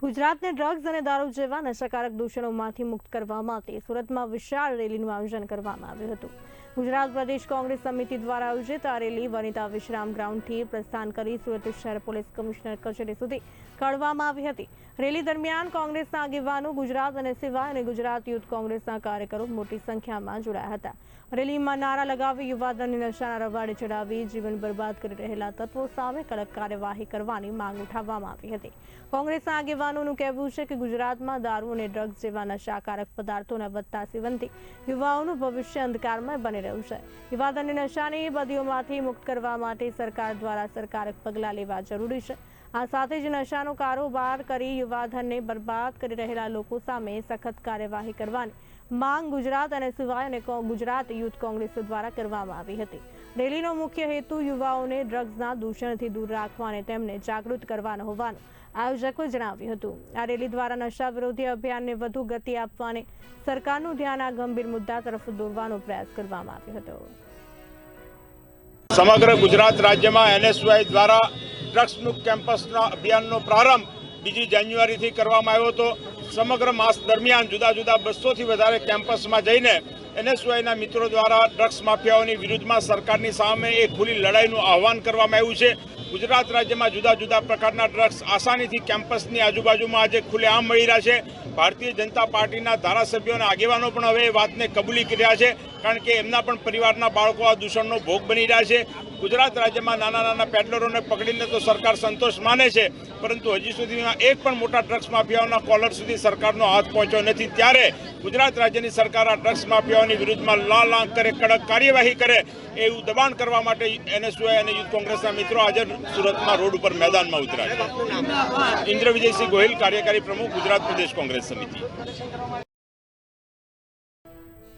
ગુજરાતને ડ્રગ્સ અને દારૂ જેવા નશાકારક દૂષણોમાંથી મુક્ત કરવા માટે સુરતમાં વિશાળ રેલીનું આયોજન કરવામાં આવ્યું હતું. ગુજરાત પ્રદેશ કોંગ્રેસ સમિતિ દ્વારા આયોજિત આ રેલી વનિતા વિશ્રામ ગ્રાઉન્ડથી પ્રસ્થાન કરી સુરત શહેર પોલીસ કમિશનર કચેરી સુધી કાઢવામાં આવી હતી. રેલી દરમિયાન કોંગ્રેસના આગેવાનો, ગુજરાત અને સિવાય અને ગુજરાત યુથ કોંગ્રેસના કાર્યકરો મોટી સંખ્યામાં જોડાયા હતા. રેલીમાં નારા લગાવી યુવાધનને નશાના રવાડે ચડાવી જીવન બરબાદ કરી રહેલા તત્વો સામે કડક કાર્યવાહી કરવાની માંગ ઉઠાવવામાં આવી હતી. કોંગ્રેસના આગેવાનોનું કહેવું છે કે ગુજરાતમાં દારૂ અને ડ્રગ્સ જેવા નશાકારક પદાર્થોના વધતા સેવનથી યુવાઓનું ભવિષ્ય અંધકારમય બની રહ્યું છે. યુવાધનને નશાની બદીઓમાંથી મુક્ત કરવા માટે સરકાર દ્વારા સરકારક પગલાં લેવા જરૂરી છે. આ સાથે જ નશાનો કારોબાર કરી યુવાધનને બરબાદ કરી રહેલા લોકો સામે સખત કાર્યવાહી કરવાની માંગ ગુજરાત અને સિવાય અને ગુજરાત યુથ કોંગ્રેસ દ્વારા કરવામાં આવી હતી. રેલીનો મુખ્ય હેતુ યુવાઓને ડ્રગ્સના દૂષણથી દૂર રાખવા અને તેમને જાગૃત કરવાનો હોવાનું આયોજકો જણાવ્યું હતું. આ રેલી દ્વારા નશા વિરોધી અભિયાનને વધુ ગતિ આપવાને સરકારનું ધ્યાન આ ગંભીર મુદ્દા તરફ દોરવાનો પ્રયાસ કરવામાં આવ્યો હતો. સમગ્ર ગુજરાત રાજ્યમાં એનએસવાય દ્વારા ડ્રગ્સ મુક્ત કેમ્પસના અભિયાનનો પ્રારંભ બીજી જાન્યુઆરીથી કરવામાં આવ્યો હતો. સમગ્ર માસ દરમિયાન જુદા જુદા બસોથી વધારે કેમ્પસમાં જઈને એનએસયુઆઈના મિત્રો દ્વારા ડ્રગ્સ માફિયાઓની વિરુદ્ધમાં સરકારની સામે એ ખુલ્લી લડાઈનું આહવાન કરવામાં આવ્યું છે. ગુજરાત રાજ્યમાં જુદા જુદા પ્રકારના ડ્રગ્સ આસાનીથી કેમ્પસની આજુબાજુમાં આજે ખુલ્લેઆમ મળી રહ્યા છે. ભારતીય જનતા પાર્ટીના ધારાસભ્યો અને આગેવાનો પણ હવે એ વાતને કબૂલી કર્યા છે, કારણ કે એમના પણ પરિવારના બાળકો આ દૂષણનો ભોગ બની રહ્યા છે. ગુજરાત રાજ્યમાં નાના નાના પેડલરોને પકડીને તો સરકાર સંતોષ માને છે, પરંતુ હજી સુધીમાં એક પણ મોટા ડ્રગ્સ માફિયાઓના કોલર સુધી સરકારનો હાથ પહોંચ્યો નથી. ત્યારે ગુજરાત રાજ્યની સરકાર આ ડ્રગ્સ માફિયાઓની વિરુદ્ધમાં લાલ આંખ કરે, કડક કાર્યવાહી કરે, એવું દબાણ કરવા માટે એનએસયુઆઈ અને યુથ કોંગ્રેસના મિત્રો આજે સુરતમાં રોડ ઉપર મેદાનમાં ઉતર્યા. ઇન્દ્ર વિજયસિંહ ગોહિલ કાર્યકારી પ્રમુખ ગુજરાત પ્રદેશ કોંગ્રેસ સમિતિ.